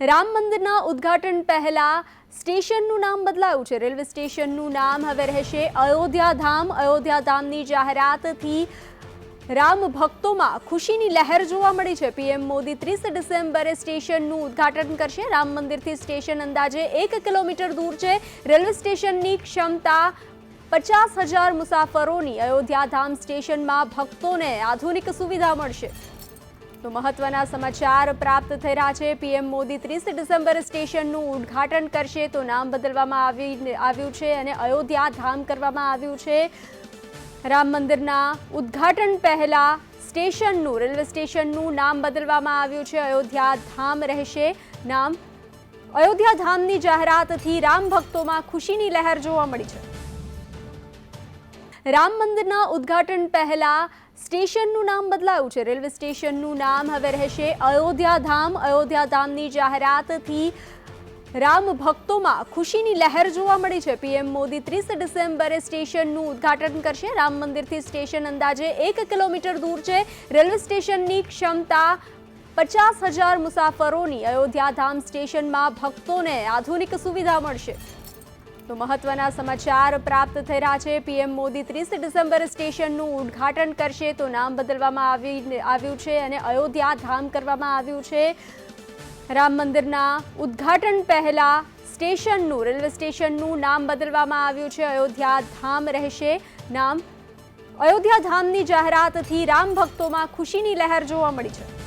રામ મંદિરના ઉદ્ઘાટન પહેલા સ્ટેશનનું નામ બદલાયું છે. રેલવે સ્ટેશનનું નામ હવે રહેશે અયોધ્યા ધામ. અયોધ્યા ધામની જાહેરાતથી રામ ભક્તોમાં ખુશીની લહેર જોવા મળી છે. પીએમ મોદી ત્રીસ ડિસેમ્બરે સ્ટેશનનું ઉદ્ઘાટન કરશે. રામ મંદિરથી સ્ટેશન અંદાજે એક કિલોમીટર દૂર છે. રેલવે સ્ટેશનની ક્ષમતા પચાસ હજાર મુસાફરોની અયોધ્યા ધામ સ્ટેશનમાં ભક્તોને આધુનિક સુવિધા મળશે. તો મહત્વના સમાચાર પ્રાપ્ત થઈ રહ્યા છે. પીએમ મોદી ત્રીસ ડિસેમ્બર સ્ટેશનનું ઉદ્ઘાટન કરશે તો નામ બદલવામાં આવી આવ્યું છે અને અયોધ્યા ધામ કરવામાં આવ્યું છે. રામ મંદિરના ઉદ્ઘાટન પહેલા સ્ટેશનનું, રેલવે સ્ટેશનનું નામ બદલવામાં આવ્યું છે. અયોધ્યા ધામ રહેશે. નામ અયોધ્યા ધામની જાહેરાતથી રામ ભક્તોમાં ખુશીની લહેર જોવા મળી છે. રામ મંદિરના ઉદ્ઘાટન પહેલા સ્ટેશનનું નામ બદલાયું છે. રેલવે સ્ટેશનનું નામ હવે રહેશે અયોધ્યા ધામ અયોધ્યા ધામની જાહેરાતથી રામ ભક્તોમાં ખુશીની લહેર જોવા મળી છે. પીએમ મોદી ત્રીસ ડિસેમ્બરે સ્ટેશનનું ઉદ્ઘાટન કરશે. રામ મંદિરથી સ્ટેશન અંદાજે એક કિલોમીટર દૂર છે. રેલવે સ્ટેશનની ક્ષમતા પચાસ હજાર મુસાફરોની અયોધ્યા ધામ સ્ટેશનમાં ભક્તોને આધુનિક સુવિધા મળશે. તો મહત્વના સમાચાર પ્રાપ્ત થઈ રહ્યા છે. પીએમ મોદી ત્રીસ ડિસેમ્બર સ્ટેશનનું ઉદ્ઘાટન કરશે તો નામ બદલવામાં આવી આવ્યું છે અને અયોધ્યા ધામ કરવામાં આવ્યું છે. રામ મંદિરના ઉદ્ઘાટન પહેલા સ્ટેશનનું, રેલવે સ્ટેશનનું નામ બદલવામાં આવ્યું છે. અયોધ્યા ધામ રહેશે. નામ અયોધ્યા ધામની જાહેરાતથી રામ ભક્તોમાં ખુશીની લહેર જોવા મળી છે.